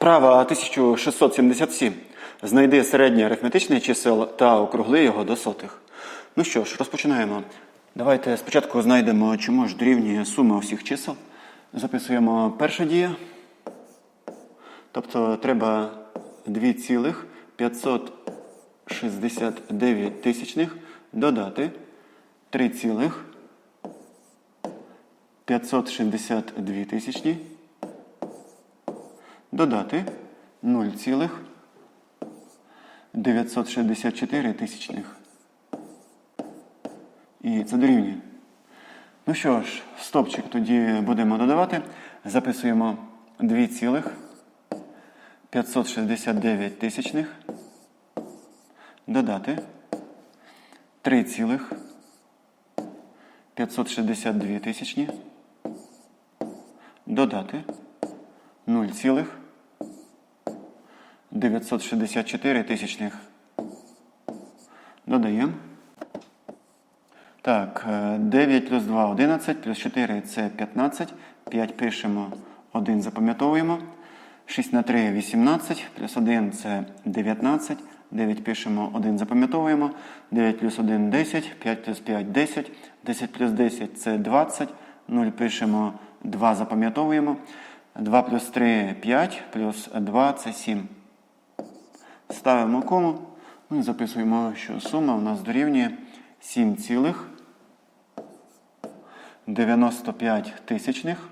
Вправа 1677. Знайди середнє арифметичне чисел та округли його до сотих. Ну що ж, розпочинаємо. Давайте спочатку знайдемо, чому ж дорівнює сума всіх чисел. Записуємо перша дія. Тобто треба 2,569 тисячних додати 3,562 тисячні додати 0,964 тисячних. І це дорівнює. Ну що ж, стопчик тоді будемо додавати. Записуємо 2,569 тисячних. Додати 3,562 тисячні. Додати 0,964 тисячних. Додаємо. Так, е, 9 плюс 2 – 11, плюс 4 – це 15. 5 пишемо, 1 запам'ятовуємо. 6 на 3 – 18, плюс 1 – це 19. 9 пишемо, 1 запам'ятовуємо. 9 плюс 1 – 10, 5 плюс 5 – 10. 10 плюс 10 – це 20. 0 пишемо, 2 запам'ятовуємо. 2 плюс 3 – 5, плюс 2 – це 7. Ставимо кому. Ну і записуємо, що сума у нас дорівнює 7,95 тисячних.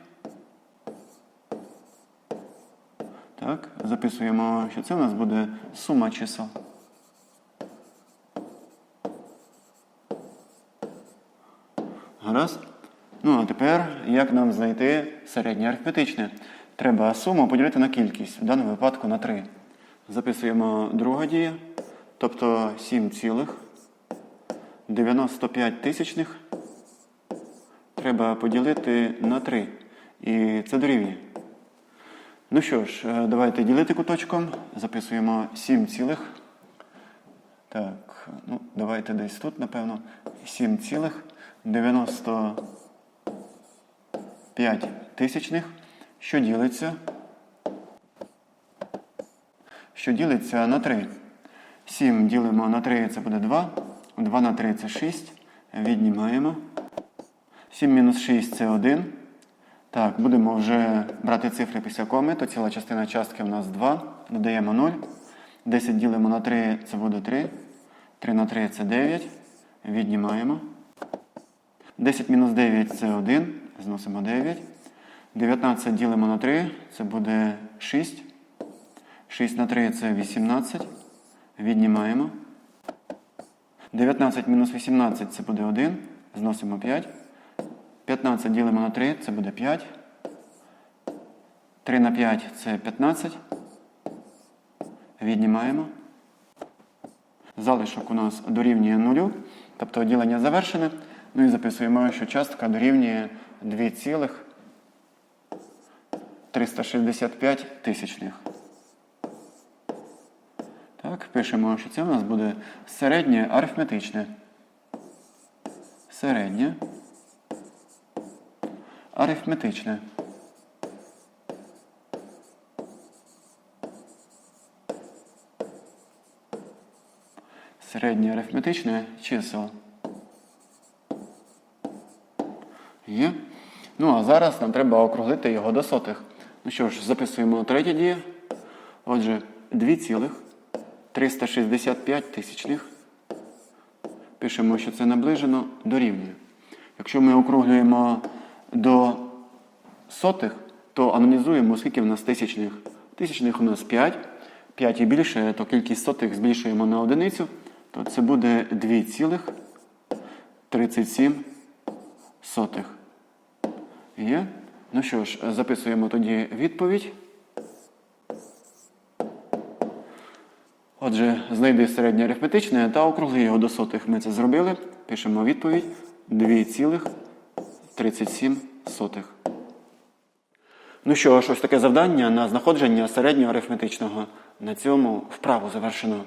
Так, записуємо, що це у нас буде сума чисел. Гаразд. Ну, а тепер, як нам знайти середнє арифметичне? Треба суму поділити на кількість, в даному випадку на 3. Записуємо друга дія, тобто 7,95 тисячних треба поділити на 3. І це дорівнює. Ну що ж, е, давайте ділити куточком. Записуємо 7 цілих. Так, ну, давайте десь тут, напевно. 7,95 тисячних, що ділиться. Що ділиться на 3. 7 ділимо на 3, це буде 2. 2 на 3 це 6. Віднімаємо. 7 мінус 6 це 1. Так, будемо вже брати цифри після коми, то ціла частина частки у нас 2. Додаємо 0. 10 ділимо на 3, це буде 3. 3 на 3 це 9. Віднімаємо. 10 мінус 9 це 1. Зносимо 9. 19 ділимо на 3, це буде 6. 6 на 3 це 18. Віднімаємо. 19 мінус 18 це буде 1. Зносимо 5. 15 ділимо на 3, це буде 5. 3 на 5 це 15. Віднімаємо. Залишок у нас дорівнює 0, тобто ділення завершене. Ну і записуємо, що частка дорівнює 2,365 тисячних. Так, пишемо, що це у нас буде середнє арифметичне. Середнє арифметичне. Середнє арифметичне число. Є. Ну, а зараз нам треба округлити його до сотих. Ну що ж, записуємо третє діє. Отже, 2,365 тисячних. Пишемо, що це наближено дорівнює. Якщо ми округлюємо до сотих, то аналізуємо, скільки в нас тисячних. Тисячних у нас 5. 5 і більше, то кількість сотих збільшуємо на одиницю, то це буде 2,37. Є? Ну що ж, записуємо тоді відповідь. Отже, знайди середнє арифметичне та округли його до сотих. Ми це зробили. Пишемо відповідь 2,37. Ну що ж, ось таке завдання на знаходження середнього арифметичного. На цьому вправу завершено.